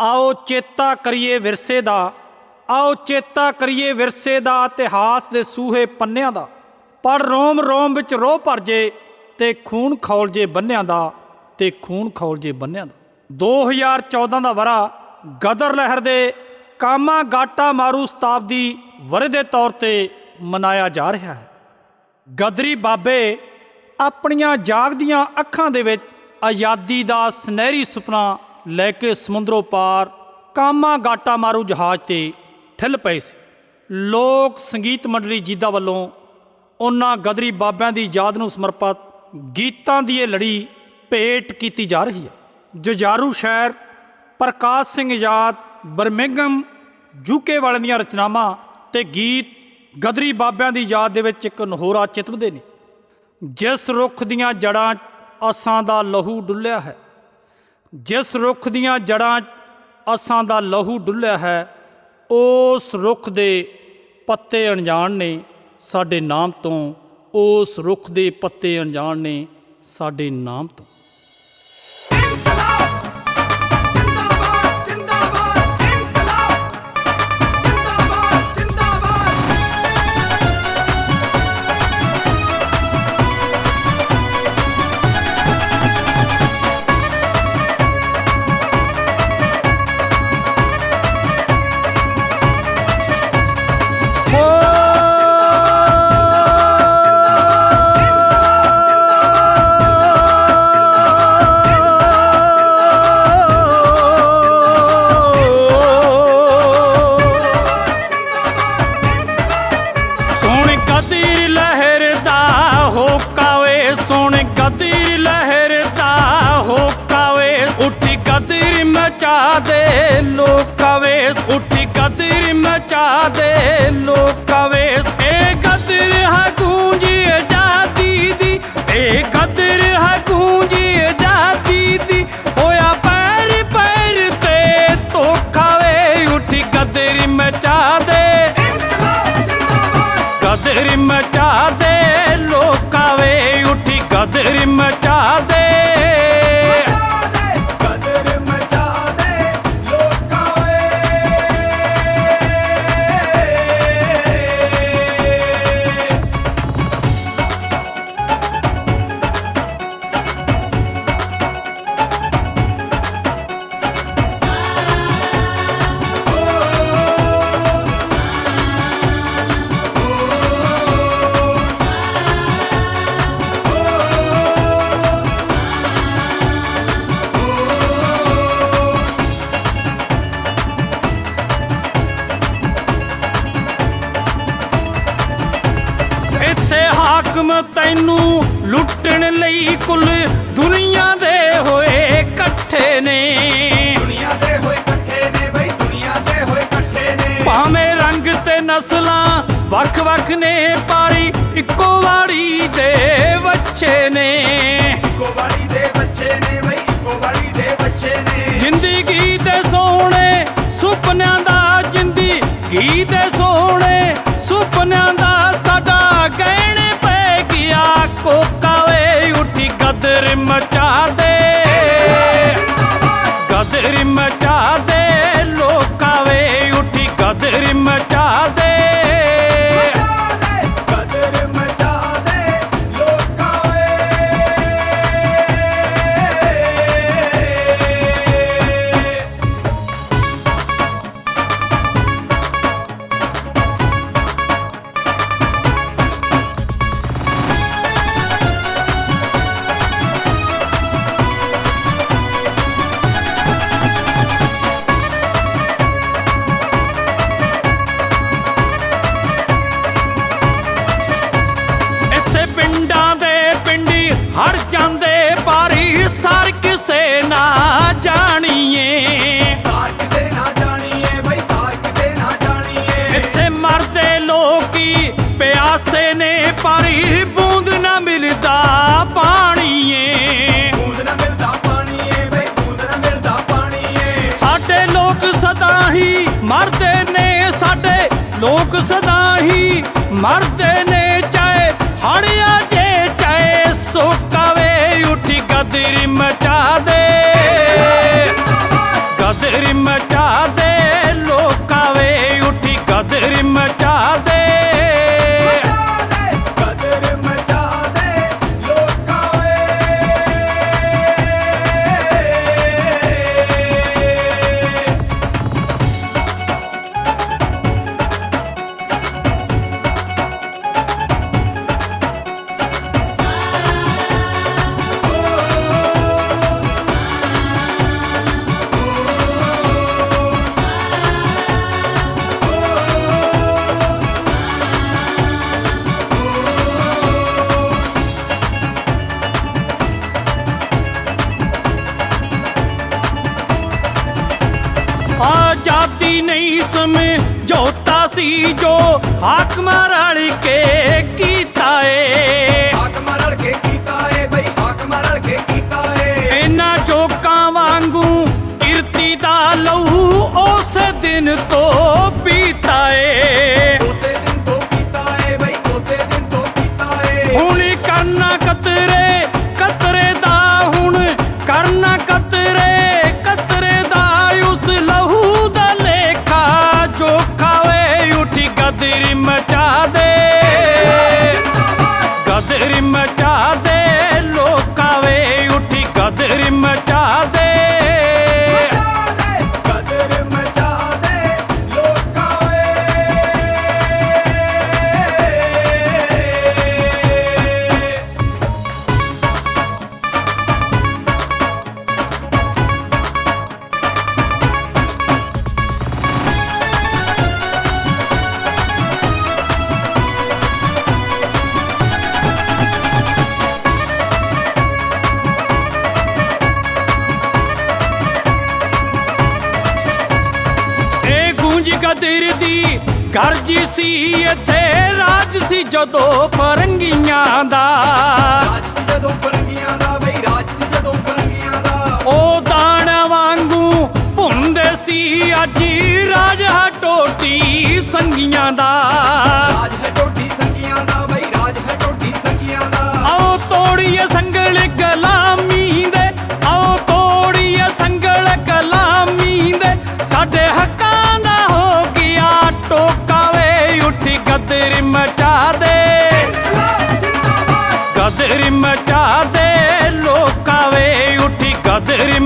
ਆਓ ਚੇਤਾ ਕਰੀਏ ਵਿਰਸੇ ਦਾ, ਆਓ ਚੇਤਾ ਕਰੀਏ ਵਿਰਸੇ ਦਾ, ਇਤਿਹਾਸ ਦੇ ਸੂਹੇ ਪੰਨਿਆਂ ਦਾ। ਪਰ ਰੋਮ ਰੋਮ ਵਿੱਚ ਰੋਹ ਭਰ ਜੇ ਤੇ ਖੂਨ ਖੌਲ ਜੇ ਬੰਨਿਆਂ ਦਾ, ਤੇ ਖੂਨ ਖੌਲ ਜੇ ਬੰਨਿਆਂ ਦਾ। 2014 ਦਾ ਵਰਾ ਗਦਰ ਲਹਿਰ ਦੇ ਕਾਮਾ ਗਾਟਾ ਮਾਰੂ ਸਤਾਬਦੀ ਵਰੇ ਦੇ ਤੌਰ ਤੇ ਮਨਾਇਆ ਜਾ ਰਿਹਾ ਹੈ। ਗਦਰੀ ਬਾਬੇ ਆਪਣੀਆਂ ਜਾਗਦੀਆਂ ਅੱਖਾਂ ਦੇ ਵਿੱਚ ਆਜ਼ਾਦੀ ਦਾ ਸੁਨਹਿਰੀ ਸੁਪਨਾ ਲੈ ਕੇ ਸਮੁੰਦਰੋਂ ਪਾਰ ਕਾਮਾ ਗਾਟਾ ਮਾਰੂ ਜਹਾਜ਼ ਤੇ ਠਿਲ ਪਏ ਸੀ। ਲੋਕ ਸੰਗੀਤ ਮੰਡਲੀ ਜੀਦਾ ਵੱਲੋਂ ਉਹਨਾਂ ਗਦਰੀ ਬਾਬਿਆਂ ਦੀ ਯਾਦ ਨੂੰ ਸਮਰਪਿਤ ਗੀਤਾਂ ਦੀ ਇਹ ਲੜੀ ਭੇਟ ਕੀਤੀ ਜਾ ਰਹੀ ਹੈ। ਜੁਝਾਰੂ ਸ਼ਾਇਰ ਪ੍ਰਕਾਸ਼ ਸਿੰਘ ਯਾਦ ਬਰਮਿੰਗਮ ਜੂਕੇ ਵਾਲਿਆਂ ਦੀਆਂ ਰਚਨਾਵਾਂ ਤੇ ਗੀਤ ਗਦਰੀ ਬਾਬਿਆਂ ਦੀ ਯਾਦ ਦੇ ਵਿੱਚ ਇੱਕ ਨਹੋਰਾ ਚਿਤਵਦੇ ਨੇ। ਜਿਸ ਰੁੱਖ ਦੀਆਂ ਜੜਾਂ 'ਚ ਅਸਾਂ ਦਾ ਲਹੂ ਡੁੱਲਿਆ ਹੈ ਜਿਸ ਰੁੱਖ ਦੀਆਂ ਜੜਾਂ ਅਸਾਂ ਦਾ ਲਹੂ ਡੁੱਲਿਆ ਹੈ, ਉਸ ਰੁੱਖ ਦੇ ਪੱਤੇ ਅਣਜਾਣ ਨੇ ਸਾਡੇ ਨਾਮ ਤੋਂ, ਉਸ ਰੁੱਖ ਦੇ ਪੱਤੇ ਅਣਜਾਣ ਨੇ ਸਾਡੇ ਨਾਮ ਤੋਂ। ਗਦੀ ਲਹਿਰ ਦਾ ਹੋਕਾ ਵੇ, ਸੁਣ ਗਦੀ ਲਹਿਰ ਦਾ ਹੋਕਾ ਵੇ, ਉੱਠੀ ਗਦਰ ਮਚਾ ਦੇ ਲੋਕਾ ਵੇ, ਉੱਠੀ ਗਦਰ ਮਚਾ ਦੇ ਲੋਕ ਕਦਰ ਮਚਾ ਦੇ ਲੋਕਾਂ ਵੇ ਉੱਠੀ ਕਦਰ ਮਚਾ ਦੇ। ਹਾਕਮ ਤੈਨੂੰ ਲੁੱਟਣ ਲਈ ਕੁੱਲ ਦੁਨੀਆ ਦੇ ਹੋਏ ਇਕੱਠੇ ਨੇ। ਦੁਨੀਆ ਦੇ ਹੋਏ ਇਕੱਠੇ ਨੇ ਬਈ ਦੁਨੀਆ ਦੇ ਹੋਏ ਇਕੱਠੇ ਨੇ। ਭਾਵੇਂ ਰੰਗ ਤੇ ਨਸਲਾਂ ਵੱਖ-ਵੱਖ ਨੇ ਪਾਰੀ ਇੱਕੋ ਵਾੜੀ ਦੇ ਬੱਚੇ ਨੇ। ਇੱਕੋ ਵਾਲੀ ਦੇ ਬੱਚੇ ਨੇ ਬਈ ਇੱਕੋ ਵਾਲੀ ਦੇ ਬੱਚੇ ਨੇ। ਜ਼ਿੰਦਗੀ ਦੇ ਸੋਹਣੇ ਸੁਪਨਿਆਂ ਦਾ ਮਚਾ ਦੇ ਕਦਰ ਮਚਾ ਦੇ ਲੋਕਾਂ ਵੇ ਉੱਠੀ ਕਦਰ ਮਚਾ ਲੋਕ ਸਦਾ ਹੀ ਮਰਦੇ ਨੇ। ਆਜ਼ਾਦੀ ਨਹੀਂ ਸਮੇਂ ਜੋਤਾ ਸੀ ਜੋ ਹਾਕਮਾਂ ਰਲ ਕੇ ਕੀਤਾ ਏ। ਹਾਕ ਮਰਲ ਕੇ ਕੀਤਾ ਏ ਬਈ ਹਾਕ ਮਰਲ ਕੇ ਕੀਤਾ ਏ। ਇਹਨਾਂ ਜੋਕਾਂ ਵਾਂਗੂ ਕਿਰਤੀ ਦਾ ਲਹੂ ਉਸ ਦਿਨ ਤੋਂ ਗਦਰ ਦੀ ਗਰਜ ਸੀ ਇੱਥੇ ਰਾਜ ਸੀ ਜਦੋਂ ਪਰੰਗੀਆਂ ਦਾ। ਰਾਜ ਸੀ ਜਦੋਂ ਫਰੰਗੀਆਂ ਦਾ ਬਈ ਰਾਜ ਸੀ ਜਦੋਂ ਫਰੰਗੀਆਂ ਦਾ। ਉਹ ਦਾਣ ਵਾਂਗੂ ਭੁੰਦੇ ਸੀ ਅੱਜ ਰਾਜ ਹਟੋਟੀ ਸੰਗੀਆਂ ਦਾ। ਰਾਜ ਹੈ ਟੋਡੀ ਸੰਗੀਆਂ ਦਾ ਬਈ ਰਾਜ ਹੈ ਟੋਡੀ ਸੰਗੀਆਂ ਦਾ। ਆਓ ਤੋੜੀਏ ਸੰਗਲ ਗੁਲਾਮੀ ਉੱਠੀ